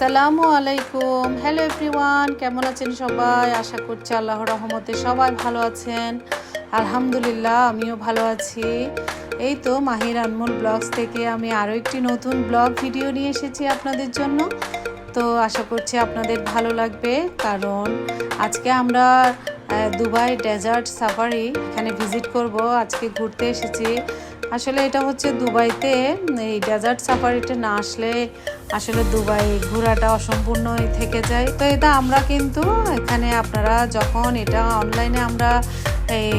আসসালামু আলাইকুম। Hello everyone কেমন আছেন সবাই? আশা করছি আল্লাহর রহমতে সবাই ভালো আছেন। আলহামদুলিল্লাহ, আমিও ভালো আছি। এই তো মাহির আনমোল ব্লগস থেকে আমি আরও একটি নতুন ব্লগ ভিডিও নিয়ে এসেছি আপনাদের জন্য। তো আশা করছি আপনাদের ভালো লাগবে, কারণ আজকে আমরা দুবাই ডেজার্ট সাফারি এখানে ভিজিট করব। আজকে ঘুরতে এসেছি। আসলে এটা হচ্ছে দুবাইতে, এই ডেজার্ট সাফারিতে না আসলে আসলে দুবাই ঘোরাটা অসম্পূর্ণই থেকে যায়। তো এটা আমরা কিন্তু এখানে আপনারা যখন এটা অনলাইনে আমরা এই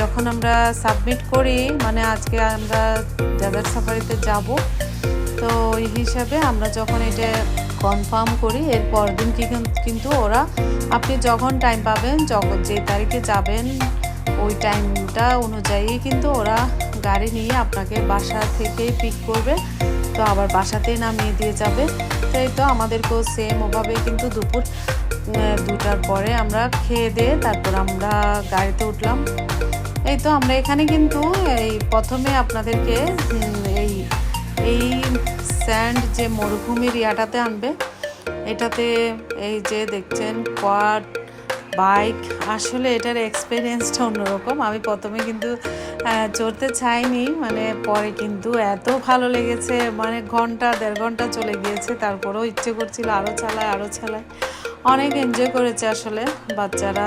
যখন আমরা সাবমিট করি মানে আজকে আমরা ডেজার্ট সাফারিতে যাব, তো ওই হিসাবে আমরা যখন এটা কনফার্ম করি, এর পরের দিন কি কিন্তু ওরা, আপনি যখন টাইম পাবেন, যখন যে তারিখে যাবেন, ওই টাইমটা অনুযায়ী কিন্তু ওরা গাড়ি নিয়ে আপনাকে বাসা থেকে পিক করবে। তো আবার বাসাতেই নামিয়ে দিয়ে যাবে। তো এই তো আমাদেরকেও সেম ওভাবে কিন্তু দুপুর দুটার পরে আমরা খেয়ে দিয়ে তারপর আমরা গাড়িতে উঠলাম। এই তো আমরা এখানে কিন্তু এই প্রথমে আপনাদেরকে এই এই স্যান্ড যে মরুভূমির ইয়াটাতে আনবে, এটাতে এই যে দেখছেন কোয়াড বাইক আসলে এটার এক্সপিরিয়েন্সটা অন্যরকম। আমি প্রথমে কিন্তু চড়তে চাইনি মানে পরে কিন্তু এত ভালো লেগেছে মানে ঘণ্টা, দেড় ঘণ্টা চলে গিয়েছে, তারপরেও ইচ্ছে করছিল আরও চালায় আরও চালায়। অনেক এনজয় করেছে আসলে, বাচ্চারা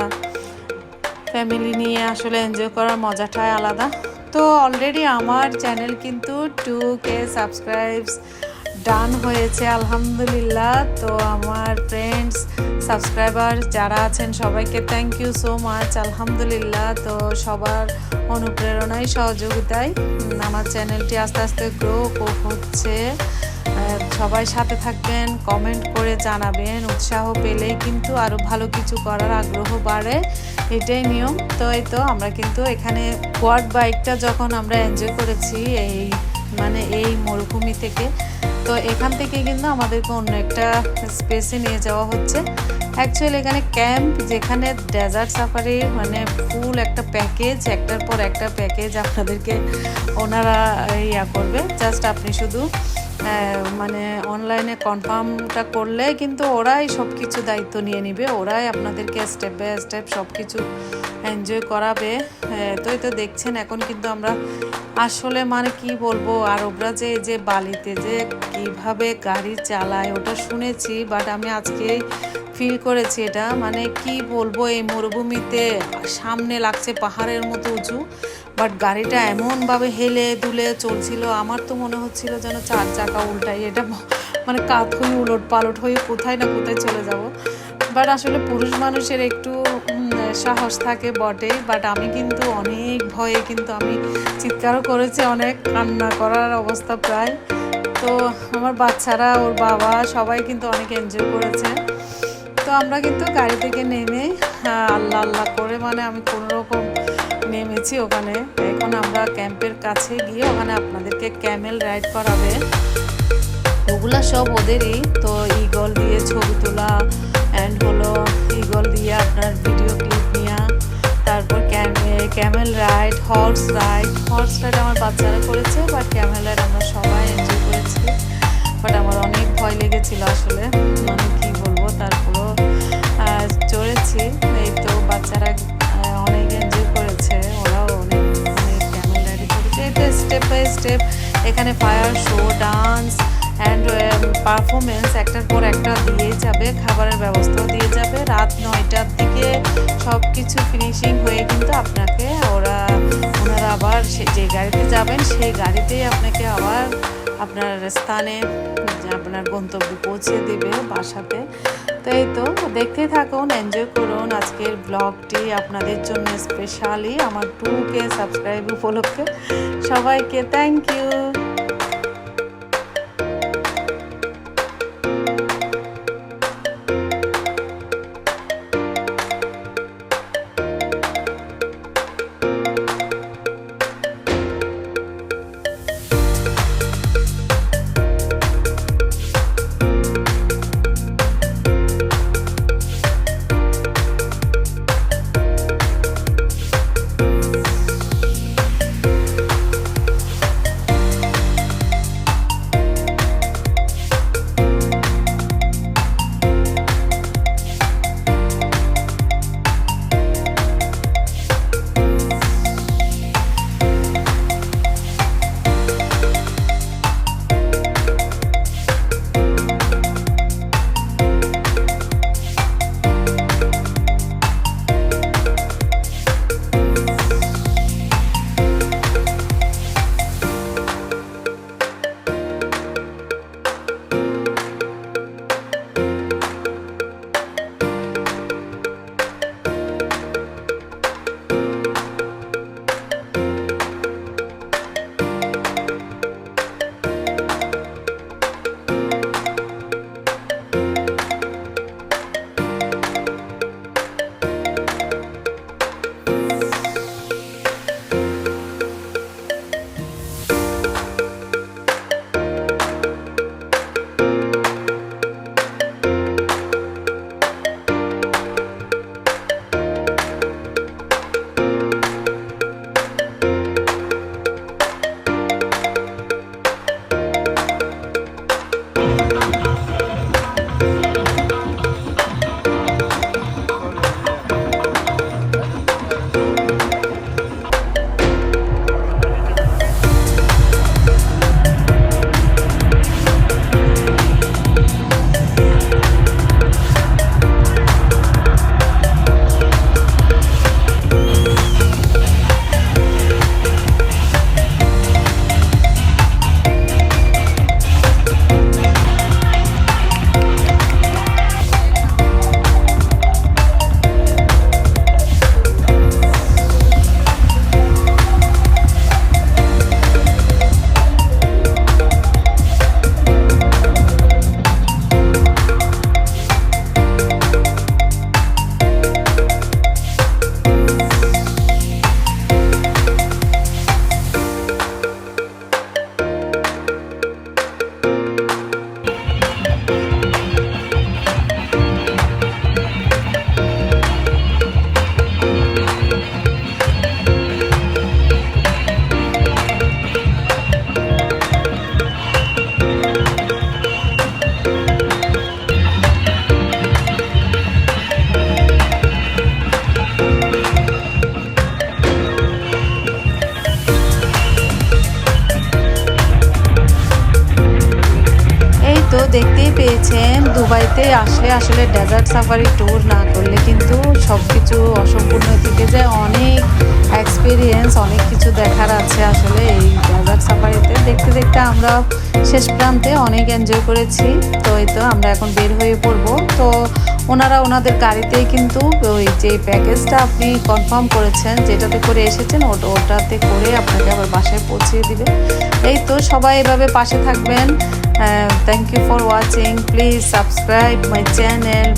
ফ্যামিলি নিয়ে আসলে এনজয় করার মজাটাই আলাদা। তো অলরেডি আমার চ্যানেল কিন্তু টু কে সাবস্ক্রাইবস ডান হয়েছে, আলহামদুলিল্লাহ। তো আমার ফ্রেন্ডস সাবস্ক্রাইবার যারা আছেন, সবাইকে থ্যাংক ইউ সো মাচ আলহামদুলিল্লাহ। তো সবার অনুপ্রেরণায় সহযোগিতায় আমার চ্যানেলটি আস্তে আস্তে গ্রো হচ্ছে। সবাই সাথে থাকবেন কমেন্ট করে জানাবেন। উৎসাহ পেলেই কিন্তু আরও ভালো কিছু করার আগ্রহ বাড়ে। এটাই নিয়ম। তো এই তো, আমরা কিন্তু এখানে কোয়াড বাইকটা যখন আমরা এনজয় করেছি, এই মানে এই মরুভূমি থেকে তো এখান থেকে কিন্তু আমাদেরকে অন্য একটা স্পেসে নিয়ে যাওয়া হচ্ছে। অ্যাকচুয়ালি এখানে ক্যাম্প যেখানে ডেজার্ট সাফারি মানে ফুল একটা প্যাকেজ একটার পর একটা প্যাকেজ আপনাদেরকে ওনারা ইয়া করবে। জাস্ট আপনি শুধু মানে অনলাইনে কনফার্মটা করলে কিন্তু ওরাই সব কিছু দায়িত্ব নিয়ে নিবে। ওরাই আপনাদেরকে স্টেপ বাই স্টেপ সব কিছু এনজয় করাবে। হ্যাঁ, তো তো দেখছেন এখন কিন্তু আমরা আসলে মানে কি বলব আরবরা যে এই যে বালিতে যে কীভাবে গাড়ি চালায় ওটা শুনেছি বাট আমি আজকে ফিল করেছি এটা। মানে কি বলব এই মরুভূমিতে সামনে লাগছে পাহাড়ের মতো উঁচু বাট গাড়িটা এমনভাবে হেলে দুলে চলছিল আমার তো মনে হচ্ছিল যেন চার চাকা উল্টাই এটা মানে কাত হয়ে উলট পালট হয়ে কোথায় না কোথায় চলে যাব। বাট আসলে পুরুষ মানুষের একটু সাহস থাকে বটে বাট আমি কিন্তু অনেক ভয়ে কিন্তু আমি চিৎকারও করেছি, অনেক কান্না করার অবস্থা প্রায়। তো আমার বাচ্চারা, ওর বাবা সবাই কিন্তু অনেক এনজয় করেছে। তো আমরা কিন্তু গাড়ি থেকে নেমে আল্লাহ আল্লাহ করে মানে আমি কোনো রকম নেমেছি ওখানে। এখন আমরা ক্যাম্পের কাছে গিয়ে ওখানে আপনাদেরকে ক্যামেল রাইড করাবে। ওগুলা সব ওদেরই। তো ইগল দিয়ে ছবি তোলা অ্যান্ড হলো ইগল দিয়ে আপনার ভিডিও ক্লিপ নেওয়া তারপর camel ride horse ride horse ride আমার বাচ্চারা করেছে বাট ক্যামেল রাইড আমরা সবাই এনজয় করেছি। বাট আমার অনেক ভয় লেগেছিল আসলে। মানে কি বলব, তারপরও চড়েছি। এই তো বাচ্চারা অনেক এনজয় করেছে। ওরাও অনেক অনেক ক্যামেল রাইডে করেছে। এই তো স্টেপ বাই স্টেপ এখানে fire show dance and performance একটার পর একটা দিয়ে যাবে, খাবারের ব্যবস্থাও দিয়ে যাবে। রাত নয়টার দিকে সব কিছু ফিনিশিং হয়ে কিন্তু আপনাকে ওরা, ওনারা আবার যে গাড়িতে যাবেন, সেই গাড়িতেই আপনাকে আবার আপনার স্থানে, আপনার গন্তব্যে পৌঁছে দেবে বাসাতে। তো এই তো দেখতে থাকুন এনজয় করুন। আজকের ব্লগটি আপনাদের জন্য স্পেশালি আমার টু কে সাবস্ক্রাইব উপলক্ষে। সবাইকে থ্যাংক ইউ দেখতেই পেয়েছেন, দুবাইতে আসলে আসলে ডেজার্ট সাফারি ট্যুর না করলে কিন্তু সব কিছু অসম্পূর্ণ থেকে যে অনেক এক্সপিরিয়েন্স অনেক কিছু দেখার আছে আসলে এই ডেজার্ট সাফারিতে দেখতে দেখতে আমরা শেষ প্রান্তে অনেক এনজয় করেছি। তো এই তো আমরা এখন বের হয়ে পড়ব। তো ওনারা ওনাদের গাড়িতেই কিন্তু ওই যে প্যাকেজটা আপনি কনফার্ম করেছেন, যেটাতে করে এসেছেন, ওটা ওটাতে করে আপনাকে আবার বাসায় পৌঁছিয়ে দিবে। এই তো সবাই এভাবে পাশে থাকবেন। Thank you for watching please subscribe my channel